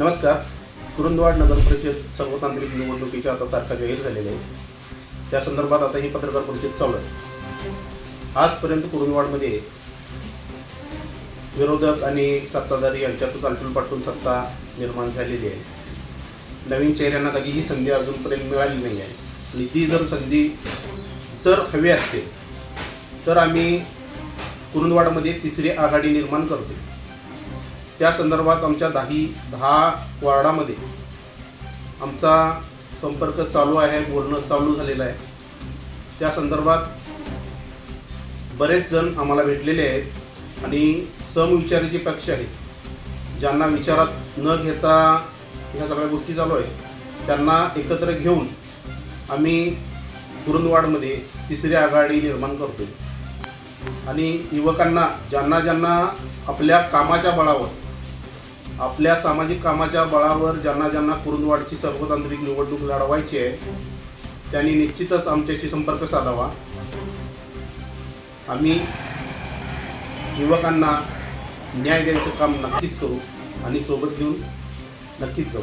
नमस्कार. कुरुंदवाड नगर परिषद सर्वतांत्रिक निवडणुकीच्या आता तारखा जाहीर झालेल्या आहेत. त्या संदर्भात आता ही पत्रकार परिषद चालू आहे. आजपर्यंत कुरुंदवाडमध्ये विरोधक आणि सत्ताधारी यांच्यातच आलटून पाठून सत्ता निर्माण झालेली आहे. नवीन चेहऱ्यांना कधी ही संधी अजूनपर्यंत मिळाली नाही आहे. आणि ती जर संधी जर हवी असते तर आम्ही कुरुंदवाडमध्ये तिसरी आघाडी निर्माण करतो त्या संदर्भात आमच्या दही दहा वार्डामध्ये आमचा संपर्क चालू आहे बोलणं चालू झालेलं आहे. त्या संदर्भात बरेच जण आम्हाला भेटलेले आहेत आणि समविचारी जे पक्ष आहेत. ज्यांना विचारात न घेता ह्या सगळ्या गोष्टी चालू आहेत त्यांना एकत्र घेऊन आम्ही कुरुंदवाडमध्ये तिसरी आघाडी निर्माण करतो आणि युवकांना ज्यांना ज्यांना आपल्या कामाच्या बळावर आपल्या सामाजिक कामाच्या बळावर ज्यांना ज्यांना कुरुंदवाडची सर्वतांत्रिक निवडणूक लढवायची आहे त्यांनी निश्चितच आमच्याशी संपर्क साधावा. आम्ही युवकांना न्याय द्यायचं काम नक्कीच करू आणि सोबत घेऊन नक्कीच जाऊ.